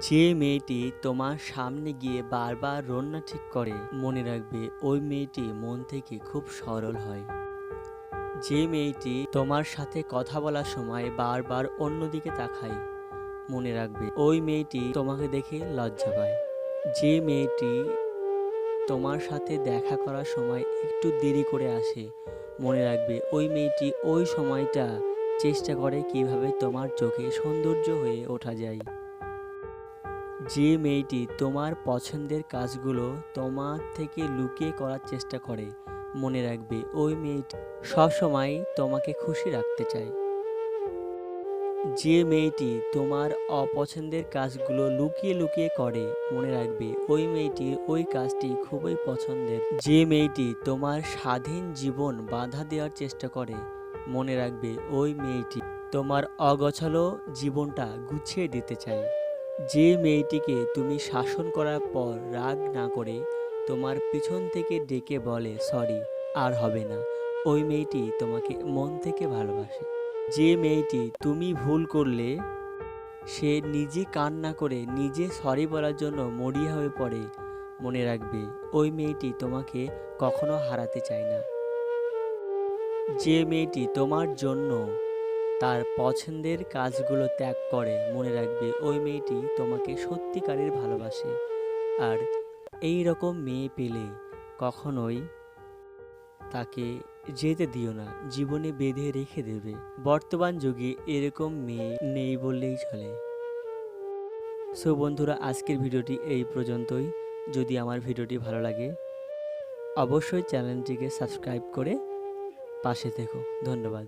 যে মেয়েটি তোমার সামনে গিয়ে বারবার রান্না ঠিক করে, মনে রাখবে ওই মেয়েটি মন থেকে খুব সরল হয়। যে মেয়েটি তোমার সাথে কথা বলার সময় বারবার অন্যদিকে তাকায়, মনে রাখবে ওই মেয়েটি তোমাকে দেখে লজ্জা পায়। যে মেয়েটি তোমার সাথে দেখা করার সময় একটু দেরি করে আসে, মনে রাখবে ওই মেয়েটি ওই সময়টা চেষ্টা করে কীভাবে তোমার চোখে সৌন্দর্য হয়ে ওঠা যায়। যে মেয়েটি তোমার পছন্দের কাজগুলো তোমার থেকে লুকিয়ে করার চেষ্টা করে, মনে রাখবে, ওই মেয়েটি সবসময় তোমাকে খুশি রাখতে চায়। যে মেয়েটি তোমার অপছন্দের কাজগুলো লুকিয়ে লুকিয়ে করে, মনে রাখবে, ওই মেয়েটির ওই কাজটি খুবই পছন্দের। যে মেয়েটি তোমার স্বাধীন জীবন বাধা দেওয়ার চেষ্টা করে, মনে রাখবে, ওই মেয়েটি তোমার অগছালো জীবনটা গুছিয়ে দিতে চায়। যে মেয়েটিকে তুমি শাসন করার পর রাগ না করে তোমার পিছন থেকে ডেকে বলে, সরি, আর হবে না। ওই মেয়েটি তোমাকে মন থেকে ভালোবাসে। যে মেয়েটি তুমি ভুল করলে, সে নিজে কান্না করে নিজে সরি বলার জন্য মরিয়া হয়ে পড়ে। মনে রাখবে, ওই মেয়েটি তোমাকে কখনো হারাতে চায় না। যে মেয়েটি তোমার জন্য তার পছন্দের কাজগুলো ত্যাগ করে। মনে রাখবে, ওই মেয়েটি তোমাকে সত্যিকারের ভালোবাসে। আর এই রকম মেয়ে পেলে কখনোই তাকে যেতে দিও না, জীবনে বেঁধে রেখে দেবে। বর্তমান যুগে এরকম মেয়ে নেই বললেই চলে। সো বন্ধুরা, আজকের ভিডিওটি এই পর্যন্তই। যদি আমার ভিডিওটি ভালো লাগে, অবশ্যই চ্যানেলটিকে সাবস্ক্রাইব করে পাশে থেকো। ধন্যবাদ।